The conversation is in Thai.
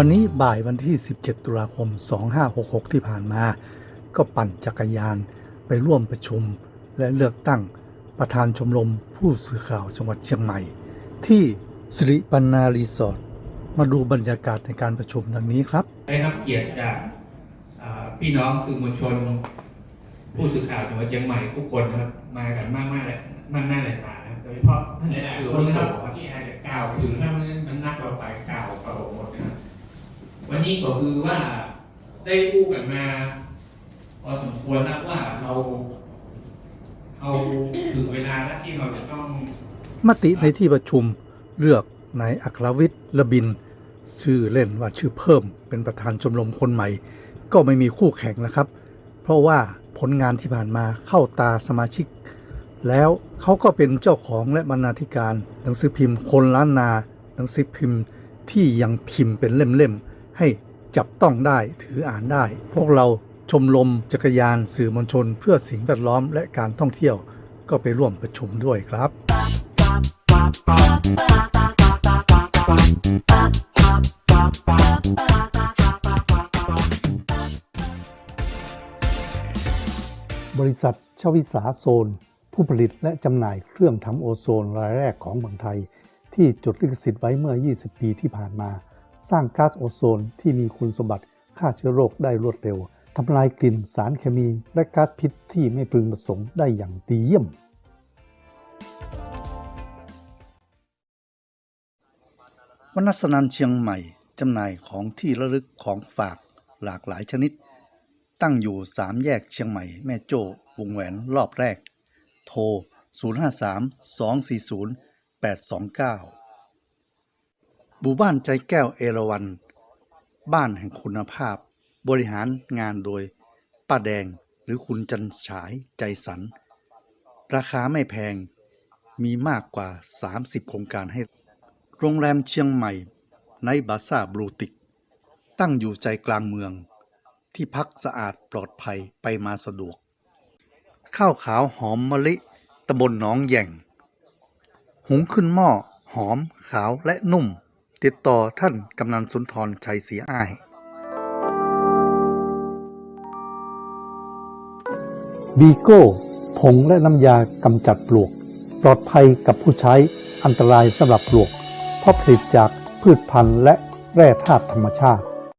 วันนี้บ่ายวันที่ 17 ตุลาคม 2566 ที่ผ่านมา ก็ปั่นจักรยานไปร่วมประชุม และเลือกตั้งประธานชมรมผู้สื่อข่าวจังหวัดเชียงใหม่ ที่สิริปันนารีสอร์ทมาดูบรรยากาศในการประชุมดังนี้ครับ ได้รับเกียรติจากอ่าพี่น้องสื่อมวลชน ผู้สื่อข่าวจังหวัดเชียงใหม่ทุกคนนะครับมากันมากมากเลยมากหน้าหลายตานะครับโดยเฉพาะท่านหลายสื่อๆคมวนลชครันบครับที่อาจจะกล่าวถึง นี้ก็คือว่าได้พูดกันมาพอสมควรแล้วว่าเราเราถึงเวลาแล้วที่เราจะต้องมติในที่ประชุมเลือกนายอัครวิทย์ระบิน ชื่อเล่นว่าชื่อเพิ่มเป็นประธานชมรมคนใหม่ ก็ไม่มีคู่แข่งแล้วครับ เพราะว่าผลงานที่ผ่านมาเข้าตาสมาชิก แล้วเขาก็เป็นเจ้าของและบรรณาธิการ หนังสือพิมพ์คนล้านนา หนังสือพิมพ์ที่ยังพิมพ์เป็นเล่มๆ ให้จับต้องได้ถืออ่านได้ พวกเราชมรมจักรยานสื่อมวลชน เพื่อสิ่งแวดล้อมและการท่องเที่ยวก็ไปร่วมประชุมด้วยครับ บริษัทชวิสาโซน ผู้ผลิตและจำหน่ายเครื่องทำโอโซนรายแรกของเมืองไทย ที่จดลิขสิทธิ์ไว้เมื่อ 20 ปีที่ผ่านมา สร้างก๊าซโอโซนที่มีคุณสมบัติฆ่าเชื้อโรคได้รวดเร็วทำลายกลิ่นสารเคมีและก๊าซพิษที่ไม่พึงประสงค์ได้อย่างดีเยี่ยม วนัสนันเชียงใหม่จำหน่ายของที่ระลึกของฝากหลากหลายชนิด ตั้งอยู่สามแยกเชียงใหม่แม่โจ้วงแหวนรอบแรก โทร 053 240 829 หมู่บ้านใจแก้วเอราวันบ้านแห่งคุณภาพ บริหารงานโดย ป้าแดงหรือคุณจันฉายใจสัน ราคาไม่แพง มีมากกว่า 30 โครงการให้ โรงแรมเชียงใหม่ ในบาซ่าบลูติก ตั้งอยู่ใจกลางเมือง ที่พักสะอาดปลอดภัยไปมาสะดวก ข้าวขาวหอมมะลิตำบลหนองแย่ง หุงขึ้นหม้อหอมขาวและนุ่ม ติดต่อท่านกำนันสุนทรชัยศรีอ้ายบีโก้ผงและน้ำยากำจัดปลวก ปลอดภัยกับผู้ใช้อันตรายสำหรับปลวก เพราะผลิตจากพืชพันธุ์และแร่ธาตุธรรมชาติ